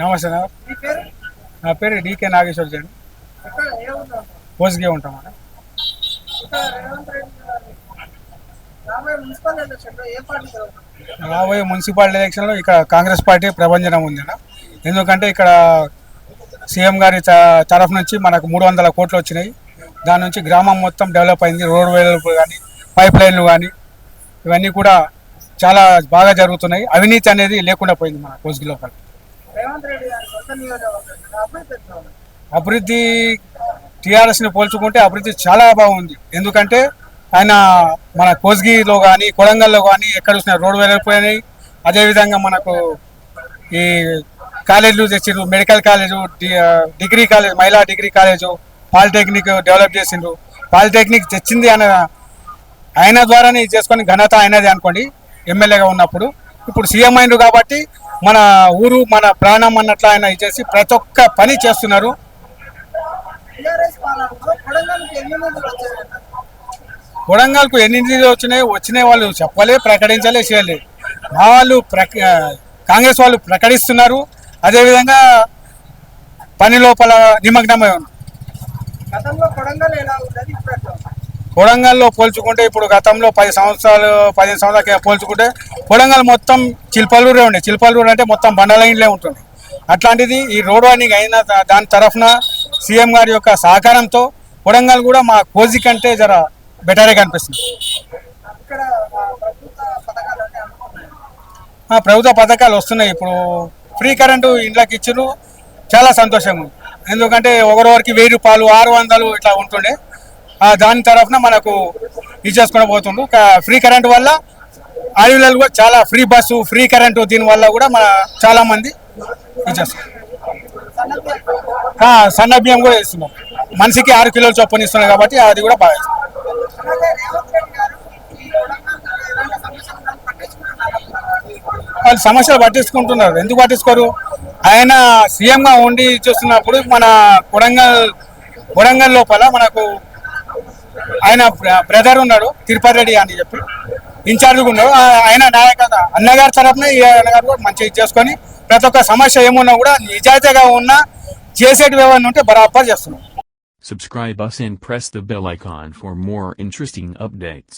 నమస్తే నా పేరు డికే నాగేశ్వర్ జన్? పోస్గే ఉంటాం అన్న. రాబోయే మున్సిపాలిటీ ఎలక్షన్లో ఇక్కడ కాంగ్రెస్ పార్టీ ప్రభంజనం ఉంది ఎందుకంటే ఇక్కడ సీఎం గారి తరఫు నుంచి మనకు మూడు వందల కోట్లు వచ్చినాయి. దాని నుంచి గ్రామం మొత్తం డెవలప్ అయింది. రోడ్ వేలు కానీ పైప్ లైన్లు కానీ ఇవన్నీ కూడా చాలా బాగా జరుగుతున్నాయి. అవినీతి అనేది లేకుండా పోయింది మన కోస్గి లోపల. రేవంత్ రెడ్డి గారి నియోజకవర్గం అభివృద్ధి అభివృద్ధి టీఆర్ఎస్ని పోల్చుకుంటే అభివృద్ధి చాలా బాగుంది. ఎందుకంటే ఆయన మన కోస్గిలో కానీ కొడంగల్లో కానీ ఎక్కడ చూసినా రోడ్డు వెళ్ళిపోయినాయి అదేవిధంగా మనకు ఈ కాలేజీలు తెచ్చిండ్రు మెడికల్ కాలేజు డిగ్రీ కాలేజ్ మహిళా డిగ్రీ కాలేజు పాలిటెక్నిక్ డెవలప్ చేసిండ్రు. పాలిటెక్నిక్ తెచ్చింది అన్న ఆయన ద్వారానే ఇది చేసుకొని ఘనత ఆయనది అనుకోండి ఎమ్మెల్యేగా ఉన్నప్పుడు. ఇప్పుడు సీఎం అయిండు కాబట్టి మన ఊరు మన ప్రాణం అన్నట్లు ఆయన ఇచ్చేసి ప్రతి ఒక్క పని చేస్తున్నారు. కొడంగల్కి ఎన్ని నిధులు వచ్చినాయి? వచ్చినాయి వాళ్ళు చెప్పలే ప్రకటించలే చేయలే మా వాళ్ళు కాంగ్రెస్ వాళ్ళు ప్రకటిస్తున్నారు. అదేవిధంగా పని లోపల నిమగ్నమై ఉన్నారు కొడంగల్లో పోల్చుకుంటే ఇప్పుడు గతంలో పది సంవత్సరాలు పదిహేను సంవత్సరాల పోల్చుకుంటే కొడంగల్ మొత్తం చిల్పలూరే ఉండే. చిల్పలూరు అంటే మొత్తం బండల ఇండ్లే ఉంటుంది అట్లాంటిది ఈ రోడ్ వైండింగ్ అయిన దాని తరఫున సీఎం గారి యొక్క సహకారంతో కొడంగల్ కూడా మా కోజి కంటే జర బెటరే కనిపిస్తుంది. ప్రభుత్వ పథకాలు వస్తున్నాయి. ఇప్పుడు ఫ్రీ కరెంటు ఇండ్లకి ఇచ్చారు. చాలా సంతోషం ఉంది. ఎందుకంటే ఒకరొకరికి వెయ్యి రూపాయలు ఆరు వందలు ఇట్లా ఉంటుండే. దాని తరఫున మనకు ఇచ్చేసుకుని పోతుండు ఫ్రీ కరెంట్ వల్ల అడవులలో కూడా చాలా ఫ్రీ బస్సు ఫ్రీ కరెంటు దీని వల్ల కూడా మన చాలా మంది ఇచ్చేస్తారు సన్న బియ్యం కూడా ఇస్తున్నాం మనిషికి ఆరు కిలోలు చొప్పున ఇస్తున్నారు కాబట్టి అది కూడా బాగా వాళ్ళు సమస్యలు పట్టించుకుంటున్నారు. ఎందుకు పట్టించుకోరు? ఆయన సీఎంగా ఉండి చూస్తున్నప్పుడు మన కొడంగల్ కొడంగల్ లోపల మనకు ఆయన బ్రదర్ ఉన్నాడు తిరుపతి రెడ్డి అని చెప్పి. ఇన్ఛార్జ్గా ఉన్నాడు. ఆయన నాయకత అన్నగారి తరఫున ఈ అన్నగారు కూడా మంచిగా చేసుకొని ప్రతి ఒక్క సమస్య ఏమున్నా కూడా నిజాయితీగా ఉన్నా చేసేటి వ్యవహారం ఉంటే బరాబర్ చేస్తున్నాం. Subscribe us and press the bell icon for more interesting updates.